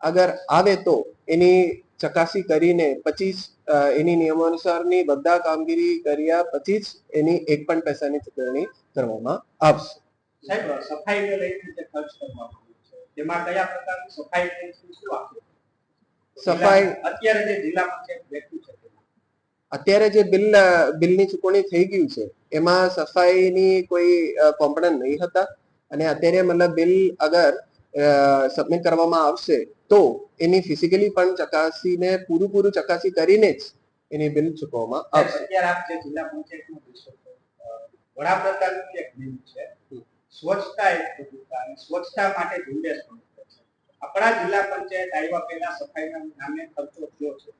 અગર આવે તો એની ચકાસી કરીને પચીસ એની નિયમાનુસારની બધા કામગીરી કર્યા પછી જ એની એક પણ પૈસાની ચૂકવણી કરવામાં આવશે. સાહેબ સફાઈને લઈને જે ખર્ચ કરવામાં આવ્યો છે. તેમાં કયા પ્રકારની સફાઈ શું આપ્યું સફાઈ અત્યારે જે જિલ્લા પંચાયત વ્યક્તિ છે અત્યારે જે બિલ બિલની ચૂકવણી થઈ ગયું છે એમાં સફાઈની કોઈ કોમ્પોનન્ટ નહીં હતા. અને અત્યારે મતલબ બિલ અગર સબમિટ કરવામાં આવશે તો એની ફિઝિકલી પણ ચકાસીને પૂરું પૂરું ચકાસી કરીને જ એની બિલ ચૂકવવામાં આવશે. અત્યારે આપ જે જિલ્લા પંચાયતનું વિષય છે, અ, વડાપ્રધાનનું એક બિલ છે સ્વચ્છતા એક પ્રભુતા અને સ્વચ્છતા માટે ઝુંબેશ છે. આપણા જિલ્લા પંચાયત આવ્યા પહેલા સફાઈના નામે ખર્ચો થયો છે.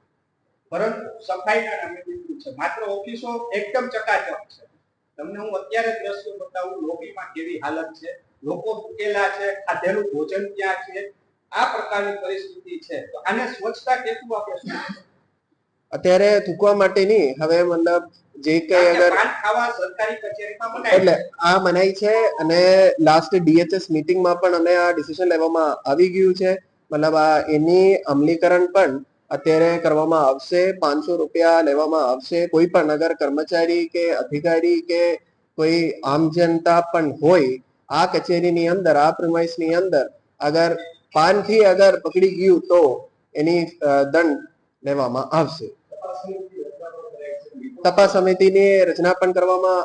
પરંતુ સફાઈના નામે બિલકુલ છે. માત્ર ઓફિસો એકદમ ચકાચક છે. તમને હું અત્યારે દ્રશ્યો બતાવું લોબીમાં કેવી હાલત છે. લોકો ભૂકેલા છે ખાધેલું ભોજન ક્યાં છે? આ પ્રકારની પરિસ્થિતિ છે. તો આને સ્વચ્છતા કેટલું આપણે અત્યારે થૂકવા માટેની હવે મતલબ જે કઈ અગર એટલે આ મનાઈ છે અને લાસ્ટ ડીએચએસ મીટિંગમાં પણ અમે આ ડિસિઝન લેવામાં આવી ગયું છે. મતલબ આ એની અમલીકરણ પણ અત્યારે કરવામાં આવશે પાંચસો રૂપિયા લેવામાં આવશે. કોઈ પણ અગર કર્મચારી કે અધિકારી કે કોઈ આમ જનતા પણ હોય આ કચેરીની અંદર, આ પ્રિમાઇસની અંદર અગર પાનથી અગર પકડી ગયું તો એની દંડ લેવામાં આવશે તપાસ સમિતિની રચના પણ કરવામાં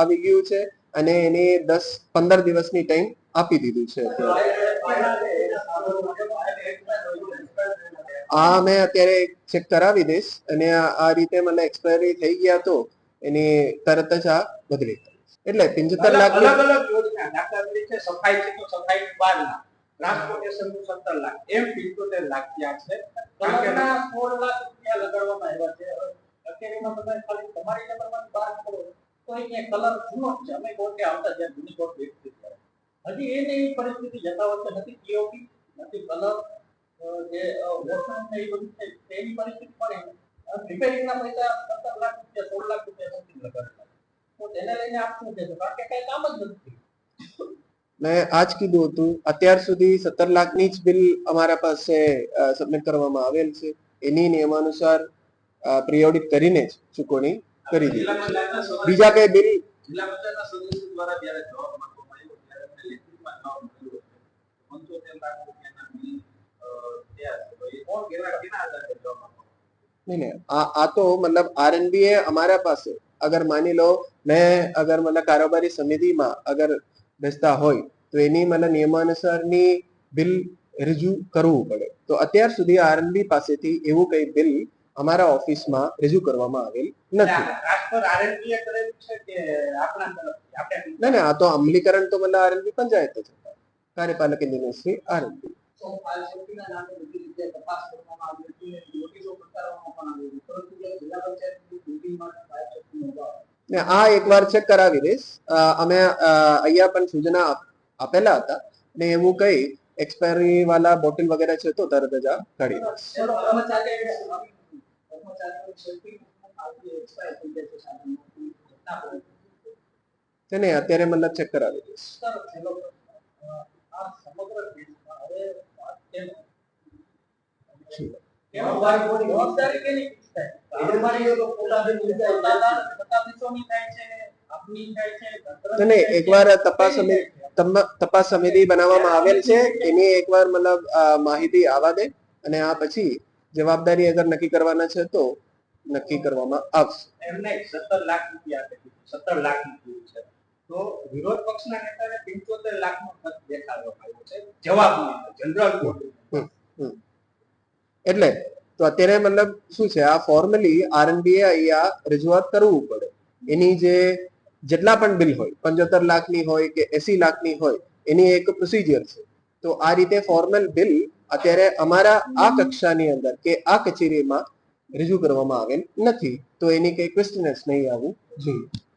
આવી ગયું છે અને એની દસ, પંદર દિવસની ટાઈમ આપી દીધું છે આ મેં અત્યારે ચેક કરાવી દઈશ અને આ રીતે મને એક્સપાયરી થઈ ગયા તો એની તરત જ આ બદલી. એટલે પંચોતેર લાખ અલગ અલગ યોજના. દાખલા તરીકે સફાઈ છે તો સફાઈ બાર લાખ ટ્રાન્સપોર્ટેશનનું સત્તર લાખ. એમ પિંચોતેર લાખ ત્યાં છે. સોળ લાખ રૂપિયા લગાડવામાં આવ્યા છે. અત્યારેમાં તમે ખાલી તમારી નંબરમાં વાત કરો તો અહીંયા કલર છે. અમે કોર્ટે આવતા જ્યાં જૂની કોર્ટ કરે હજી એ એવી પરિસ્થિતિ યથાવત નથી પીઓપી નથી કલર જે વોશન ને એ બધું છે તેની પરિસ્થિતિ પણ રિપેરિંગના પૈસા સત્તર લાખ રૂપિયા સોળ લાખ રૂપિયા સમથિંગ લગાડેલા તો લઈને આપ શું કહેશો કારણ કે કઈ કામ જ નથી. મેં આજ કીધું હતું અત્યાર સુધી સત્તર લાખની જ બિલ અમારા પાસે સબમિટ કરવામાં આવેલ છે. એની નિયમાનુસાર પ્રિયોડિત કરીને જ ચૂકવણી કરી દીધી. બીજા કઈ બિલ? નહીં આ તો મતલબ આરએનબી એ અમારા પાસે અગર માની લો મેં અગર મતલબ કારોબારી સમિતિમાં અગર બેસતા હોય તો એની મને નિયમાનુસારની બિલ રજૂ કરવું પડે. તો અત્યાર સુધી આરએનબી પાસેથી એવું કઈ બિલ અમારા ઓફિસમાં રજૂ કરવામાં આવેલ નથી. છે ના ના આ તો અમલીકરણ તો મતલબ આરએનબી પંચાયત જ હતા. કાર્યપાલક આરએનબી. નામે બધી રીતે તપાસ કરવામાં આવી હતી નોટિસો પ્રકારવામાં પણ આવી હતી. પરંતુ જિલ્લા પંચાયતની ને આ એકવાર ચેક કરાવી દઈશ. અમે અહીંયા પણ સૂચના આપેલા હતા ને એવું કઈ એક્સપાયરી વાળા બોટલ વગેરે છે તો તરત જ આ કાઢી દઈશ નહીં, અત્યારે મતલબ ચેક કરાવી દઈશ. સમગ્ર એકવાર તપાસ સમિતિ તપાસ સમિતિ બનાવવામાં આવેલ છે એની એકવાર મતલબ માહિતી આવવા દે અને આ પછી જવાબદારી અગર નક્કી કરવાના છે તો નક્કી કરવામાં આવશે. એમને સત્તર લાખ રૂપિયા સત્તર લાખ રૂપિયા છે. તો વિરોધ પક્ષના નેતાને પંચોતેર લાખ નો ખર્ચ દેખાડવામાં આવ્યો છે. જવાબની જનરલ એટલે તો અત્યારે મતલબ શું છે? આ ફોર્મલી આરએનબીએ અહીંયા રજૂઆત કરવું પડે. એની જે જેટલા પણ બિલ હોય, પંચોતેર લાખની હોય કે એસી લાખની હોય, એની એક પ્રોસિજર છે. તો આ રીતે ફોર્મલ બિલ અત્યારે અમારા આ કક્ષાની અંદર કે આ કચેરીમાં રજૂ કરવામાં આવેલ નથી. તો એની કઈ ક્વેશ્ચનસ નહીં આવવું જોઈએ.